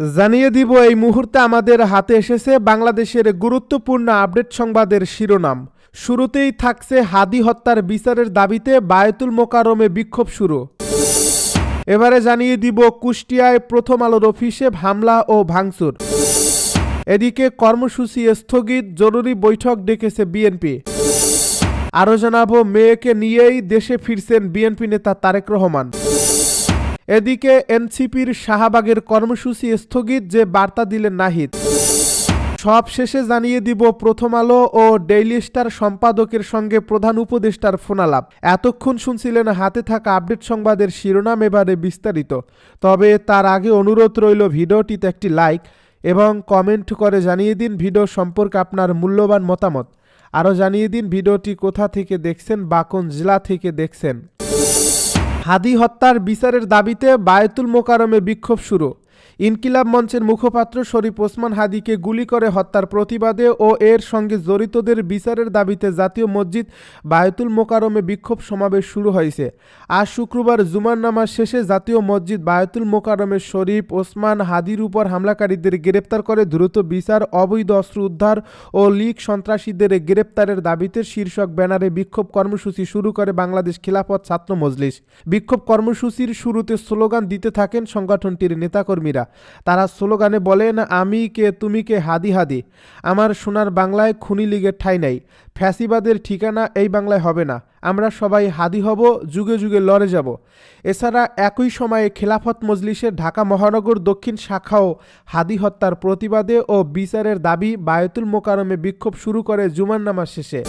জানিয়ে দিব, এই মুহূর্তে আমাদের হাতে এসেছে বাংলাদেশের গুরুত্বপূর্ণ আপডেট সংবাদের শিরোনাম। শুরুতেই থাকছে হাদি হত্যার বিচারের দাবিতে বায়তুল মোকারমে বিক্ষোভ শুরু। এবারে জানিয়ে দিব, কুষ্টিয়ায় প্রথম আলোর অফিসে হামলা ও ভাঙচুর। এদিকে কর্মসূচি স্থগিত, জরুরি বৈঠক ডেকেছে বিএনপি। আরও জানাব, মেয়েকে নিয়েই দেশে ফিরছেন বিএনপি নেতা তারেক রহমান। এদিকে এনসিপির শাহবাগের কর্মসূচি স্থগিত যে বার্তা দিলেন নাহিদ। সব শেষে জানিয়ে দিব প্রথম আলো ও ডেইলি স্টার সম্পাদকের সঙ্গে প্রধান উপদেষ্টার ফোনালাপ। এতক্ষণ শুনছিলেন হাতে থাকা আপডেট সংবাদের শিরোনাম এবারে বিস্তারিত। তবে তার আগে অনুরোধ রইল ভিডিওটিতে একটি লাইক এবং কমেন্ট করে জানিয়ে দিন ভিডিও সম্পর্কে আপনার মূল্যবান মতামত। আরও জানিয়ে দিন ভিডিওটি কোথা থেকে দেখছেন বা কোন জেলা থেকে দেখছেন। হাদি হত্যার বিচারের দাবিতে বায়তুল মোকারমে বিক্ষোভ শুরু। ইনকিলাব মঞ্চের মুখপাত্র শরীফ ওসমান হাদিকে গুলি করে হত্যার প্রতিবাদে ও এর সঙ্গে জড়িতদের বিচারের দাবিতে জাতীয় মসজিদ বায়তুল মোকারমে বিক্ষোভ সমাবেশ শুরু হয়েছে। আজ শুক্রবার জুমার নামাজ শেষে জাতীয় মসজিদ বায়তুল মোকারমে শরীফ ওসমান হাদির উপর হামলাকারীদের গ্রেপ্তার করে দ্রুত বিচার, অবৈধ অস্ত্র উদ্ধার ও লীগ সন্ত্রাসীদের গ্রেপ্তারের দাবিতে শীর্ষক ব্যানারে বিক্ষোভ কর্মসূচি শুরু করে বাংলাদেশ খিলাফত ছাত্র মজলিস। বিক্ষোভ কর্মসূচির শুরুতে স্লোগান দিতে থাকেন সংগঠনটির নেতাকর্মীরা। তারা স্লোগানে বলেন আমি কে, তুমি কে, হাদি হাদি। আমার সোনার বাংলায় খুনি লীগের ঠাঁই নাই। ফ্যাসিবাদের ঠিকানা এই বাংলায় হবে না। আমরা সবাই হাদি হব, যুগে যুগে লড়ে যাব। এছাড়া একই সময়ে খেলাফত মজলিসের ঢাকা মহানগর দক্ষিণ শাখাও হাদি হত্যার প্রতিবাদে ও বিচারের দাবি বায়তুল মোকারমে বিক্ষোভ শুরু করে জুমার নামাজ শেষে।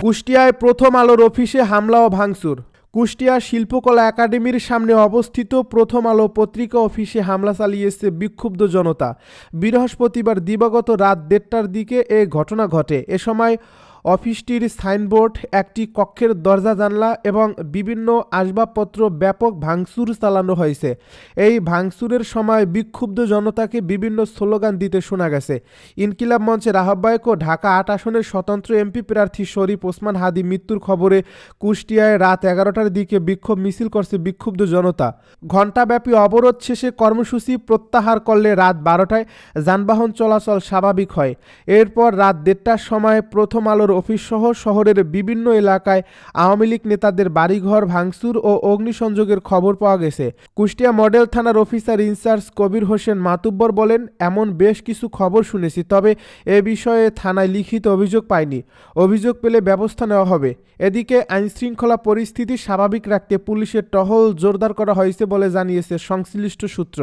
কুষ্টিয়ায় প্রথম আলোর অফিসে হামলা ও ভাঙচুর। কুষ্টিয়া শিল্পকলা একাডেমির সামনে অবস্থিত প্রথম আলো পত্রিকা অফিসে হামলা চালিয়েছে বিক্ষুব্ধ জনতা। বৃহস্পতিবার দিবাগত রাত দেড়টার দিকে এ ঘটনা ঘটে। এ সময় অফিসটির সাইনবোর্ড, একটি কক্ষের দরজা, জানলা এবং বিভিন্ন আসবাবপত্র ব্যাপক ভাঙচুর চালানো হয়েছে। এই ভাঙচুরের সময় বিক্ষুব্ধ জনতাকে বিভিন্ন স্লোগান দিতে শোনা গেছে। ইনকিলাব মঞ্চের আহ্বায়ক ও ঢাকা আট আসনের স্বতন্ত্র এমপি প্রার্থী শরীফ ওসমান হাদি মৃত্যুর খবরে কুষ্টিয়ায় রাত এগারোটার দিকে বিক্ষোভ মিছিল করছে বিক্ষুব্ধ জনতা। ঘণ্টাব্যাপী অবরোধ শেষে কর্মসূচি প্রত্যাহার করলে রাত বারোটায় যানবাহন চলাচল স্বাভাবিক হয়। এরপর রাত দেড়টার সময় প্রথম আলোর অফিস সহ শহরের বিভিন্ন এলাকায় আওয়ামী লীগ নেতাদের বাড়িঘর ভাঙচুর ও অগ্নিসংযোগের খবর পাওয়া গেছে। কুষ্টিয়া মডেল থানার officer in charge Kabir Hossain Matubbar বলেন, এমন বেশ কিছু খবর শুনেছি, তবে এ বিষয়ে থানায় লিখিত অভিযোগ পাইনি। অভিযোগ পেলে ব্যবস্থা নেওয়া হবে। এদিকে আইনশৃঙ্খলা পরিস্থিতি স্বাভাবিক রাখতে পুলিশের টহল জোরদার করা হয়েছে বলে জানিয়েছে সংশ্লিষ্ট সূত্র।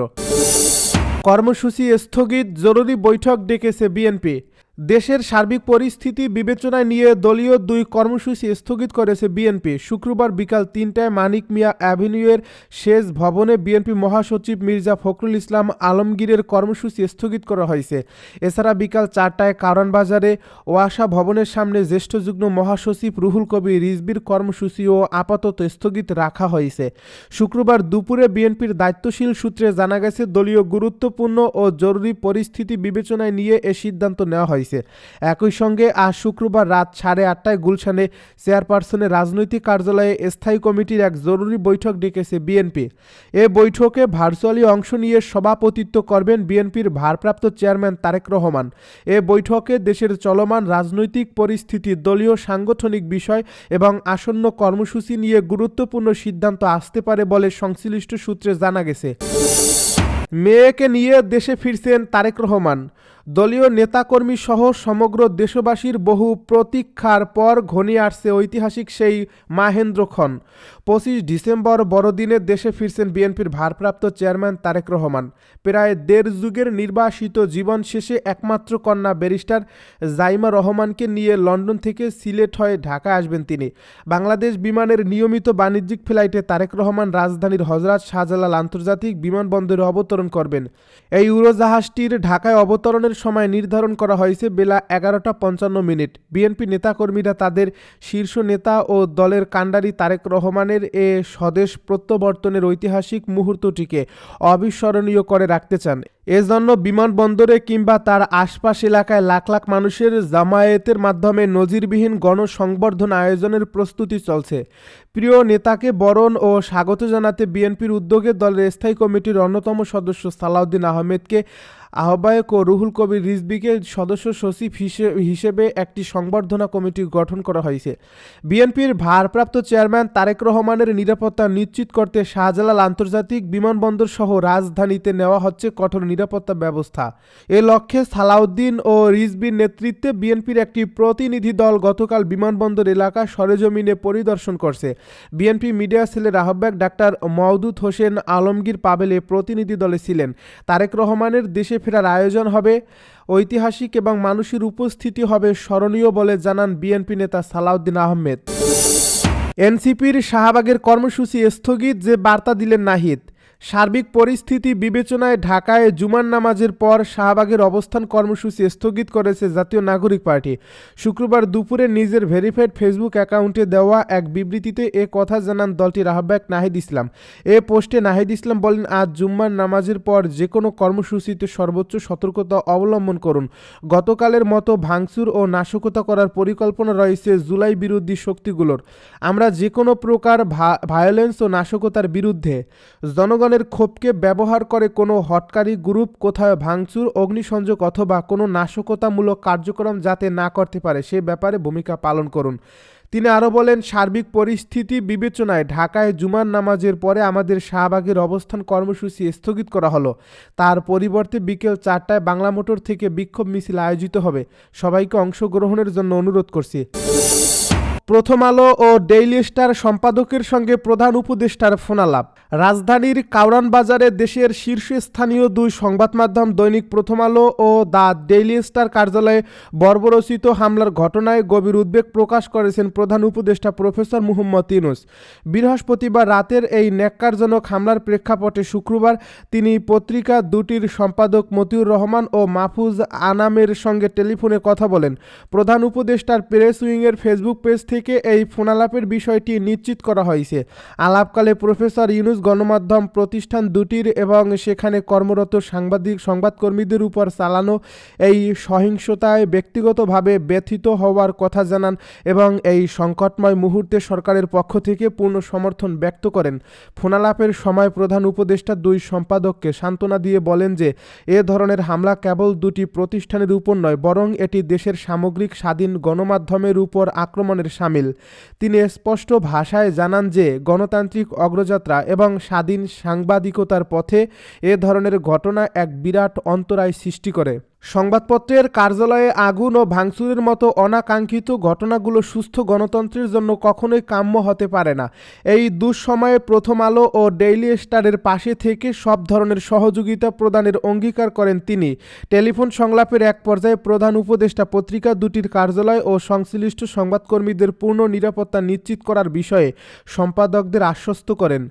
কর্মসূচি স্থগিত, জরুরি বৈঠক ডেকেছে বিএনপি। দেশের সার্বিক পরিস্থিতি বিবেচনায় নিয়ে দলীয় দুই কর্মসূচি স্থগিত করেছে বিএনপি। শুক্রবার বিকাল তিনটায় মানিক মিয়া অ্যাভিনিউয়ের শেষ ভবনে বিএনপি মহাসচিব মির্জা ফখরুল ইসলাম আলমগীরের কর্মসূচি স্থগিত করা হয়েছে। এছাড়া বিকাল চারটায় কারণ বাজারে ওয়াসা ভবনের সামনে জ্যেষ্ঠ যুগ্ম মহাসচিব রুহুল কবির রিজবির কর্মসূচিও আপাতত স্থগিত রাখা হয়েছে। শুক্রবার দুপুরে বিএনপির দায়িত্বশীল সূত্রে জানা গেছে, দলীয় গুরুত্বপূর্ণ ও জরুরি পরিস্থিতি বিবেচনায় নিয়ে এ সিদ্ধান্ত নেওয়া হয়েছে। একই সঙ্গে আজ শুক্রবার রাত সাড়ে আটটায় গুলশানে চেয়ারপারসনের রাজনৈতিক কার্যালয়ে স্থায়ী কমিটির এক জরুরি বৈঠক ডেকেছে বিএনপি। এ বৈঠকে ভার্চুয়ালি অংশ নিয়ে সভাপতিত্ব করবেন বিএনপির ভারপ্রাপ্ত চেয়ারম্যান তারেক রহমান। এ বৈঠকে দেশের চলমান রাজনৈতিক পরিস্থিতি, দলীয় সাংগঠনিক বিষয় এবং আসন্ন কর্মসূচি নিয়ে গুরুত্বপূর্ণ সিদ্ধান্ত আসতে পারে বলে সংশ্লিষ্ট সূত্রে জানা গেছে। মেয়েকে নিয়ে দেশে ফিরছেন তারেক রহমান। দলীয় নেতাকর্মী সহ সমগ্র দেশবাসীর বহু প্রতীক্ষার পর ঘনিয়ে আসছে ঐতিহাসিক সেই মাহেন্দ্রক্ষণ পঁচিশ ডিসেম্বর বড়দিনে দেশে ফিরছেন বিএনপির ভারপ্রাপ্ত চেয়ারম্যান তারেক রহমান। প্রায় দেড় যুগের নির্বাসিত জীবন শেষে একমাত্র কন্যা ব্যারিস্টার জাইমা রহমানকে নিয়ে লন্ডন থেকে সিলেট হয়ে ঢাকায় আসবেন তিনি। বাংলাদেশ বিমানের নিয়মিত বাণিজ্যিক ফ্লাইটে তারেক রহমান রাজধানীর হজরত শাহজালাল আন্তর্জাতিক বিমানবন্দরে অবতরণ করবেন। এই উড়োজাহাজটির ঢাকায় অবতরণের সময় নির্ধারণ করা হয়েছে বেলা এগারোটা পঞ্চান্ন মিনিট। বিএনপি নেতাকর্মীরা তাদের শীর্ষ নেতা ও দলের কাণ্ডারি তারেক রহমানের এ স্বদেশ প্রত্যাবর্তনের ঐতিহাসিক মুহূর্তটিকে অবিস্মরণীয় করে রাখতে চান। এজন্য বিমানবন্দরে কিংবা তার আশপাশ এলাকায় লাখ লাখ মানুষের জামায়াতের মাধ্যমে নজিরবিহীন গণসংবর্ধনা আয়োজনের প্রস্তুতি চলছে। প্রিয় নেতাকে বরণ ও স্বাগত জানাতে বিএনপির উদ্যোগে দলের স্থায়ী কমিটির অন্যতম সদস্য সালাউদ্দিন আহমেদকে আহ্বায়ক ও রুহুল কবির রিজবিকে সদস্য সচিব হিসে- হিসেবে একটি সংবর্ধনা কমিটি গঠন করা হয়েছে। বিএনপির ভারপ্রাপ্ত চেয়ারম্যান তারেক রহমানের নিরাপত্তা নিশ্চিত করতে শাহজালাল আন্তর্জাতিক বিমানবন্দর সহ রাজধানীতে নেওয়া হচ্ছে কঠোর নিরাপত্তা ব্যবস্থা। এ লক্ষ্যে সালাউদ্দিন ও রিজবির নেতৃত্বে বিএনপির একটি প্রতিনিধি দল গতকাল বিমানবন্দর এলাকা সরেজমিনে পরিদর্শন করছে। বিএনপি মিডিয়া সেলের আহ্বায়ক ডাক্তার মওদুদ হোসেন আলমগীর পাবেলে প্রতিনিধি দলে ছিলেন। তারেক রহমানের দেশে ফেরার আয়োজন হবে। ঐতিহাসিক এবং মানুষের উপস্থিতি হবে স্মরণীয় বলে জানান বিএনপি নেতা সালাউদ্দিন আহমেদ। এনসিপির শাহবাগের কর্মসূচি স্থগিত যে বার্তা দিলেন নাহিদ। সার্বিক পরিস্থিতি বিবেচনায় ঢাকায় জুমার নামাজের পর শাহবাগের অবস্থান কর্মসূচি স্থগিত করেছে জাতীয় নাগরিক পার্টি। শুক্রবার দুপুরে নিজের ভেরিফাইড ফেসবুক অ্যাকাউন্টে দেওয়া এক বিবৃতিতে এ কথা জানান দলটির আহ্বায়ক নাহিদ ইসলাম। এ পোস্টে নাহিদ ইসলাম বলেন, আজ জুম্মার নামাজের পর যে কোনো কর্মসূচিতে সর্বোচ্চ সতর্কতা অবলম্বন করুন। গতকালের মতো ভাঙচুর ও নাশকতা করার পরিকল্পনা রয়েছে জুলাই বিরোধী শক্তিগুলোর। আমরা যে কোনো প্রকার ভায়োলেন্স ও নাশকতার বিরুদ্ধে জনগণের ক্ষোভকে ব্যবহার করে কোনো হটকারী গ্রুপ, কোথাও ভাঙচুর, অগ্নিসংযোগ অথবা কোনো নাশকতামূলক কার্যক্রম যাতে না করতে পারে, সে ব্যাপারে ভূমিকা পালন করুন। তিনি আরও বলেন, সার্বিক পরিস্থিতি বিবেচনায় ঢাকায় জুমার নামাজের পরে আমাদের শাহবাগের অবস্থান কর্মসূচি স্থগিত করা হলো। তার পরিবর্তে বিকেল চারটায় বাংলা মোটর থেকে বিক্ষোভ মিছিল আয়োজিত হবে। সবাইকে অংশগ্রহণের জন্য অনুরোধ করছি। প্রথম আলো ও ডেইলি স্টার সম্পাদকের সঙ্গে প্রধান উপদেষ্টার ফোনালাপ। রাজধানীর কাউরান বাজারে দেশের শীর্ষস্থানীয় দুই সংবাদ মাধ্যম দৈনিক প্রথম আলো ও দ্য ডেইলি স্টার কার্যালয়ে বর্বরচিত হামলার ঘটনায় গভীর উদ্বেগ প্রকাশ করেছেন প্রধান উপদেষ্টা প্রফেসর মুহম্মদ ইউনুস। বৃহস্পতিবার রাতের এই ন্যাক্কারজনক হামলার প্রেক্ষাপটে শুক্রবার তিনি পত্রিকা দুটির সম্পাদক মতিউর রহমান ও মাহফুজ আনামের সঙ্গে টেলিফোনে কথা বলেন। প্রধান উপদেষ্টার প্রেস উইংয়ের ফেসবুক পেজ থেকে এই ফোনালাপের বিষয়টি নিশ্চিত করা হয়েছে। আলাপকালে প্রফেসর ইউনুস গণমাধ্যম প্রতিষ্ঠান দুটির এবং সেখানে কর্মরত সাংবাদিক, সংবাদকর্মীদের উপর চালানো এই সহিংসতায় ব্যক্তিগতভাবে ব্যথিত হওয়ার কথা জানান এবং এই সংকটময় মুহূর্তে সরকারের পক্ষ থেকে পূর্ণ সমর্থন ব্যক্ত করেন। ফোনালাপের সময় প্রধান উপদেষ্টা দুই সম্পাদককে সান্ত্বনা দিয়ে বলেন যে, এ ধরনের হামলা কেবল দুটি প্রতিষ্ঠানের উপর নয়, বরং এটি দেশের সামগ্রিক স্বাধীন গণমাধ্যমের উপর আক্রমণের সামিল। তিনি স্পষ্ট ভাষায় জানান যে, গণতান্ত্রিক অগ্রযাত্রা এবং স্বাধীন সাংবাদিকতার পথে এ ধরনের ঘটনা এক বিরাট অন্তরায় সৃষ্টি করে। সংবাদপত্রের কার্যালয়ে আগুন ও ভাঙচুরের মতো অনাকাঙ্ক্ষিত ঘটনাগুলো সুস্থ গণতন্ত্রের জন্য কখনোই কাম্য হতে পারে না। এই দুঃসময়ে প্রথম আলো ও ডেইলি স্টারের পাশে থেকে সব ধরনের সহযোগিতা প্রদানের অঙ্গীকার করেন তিনি। টেলিফোন সংলাপের এক পর্যায়ে প্রধান উপদেষ্টা পত্রিকা দুটির কার্যালয় ও সংশ্লিষ্ট সংবাদকর্মীদের পূর্ণ নিরাপত্তা নিশ্চিত করার বিষয়ে সম্পাদকদের আশ্বস্ত করেন।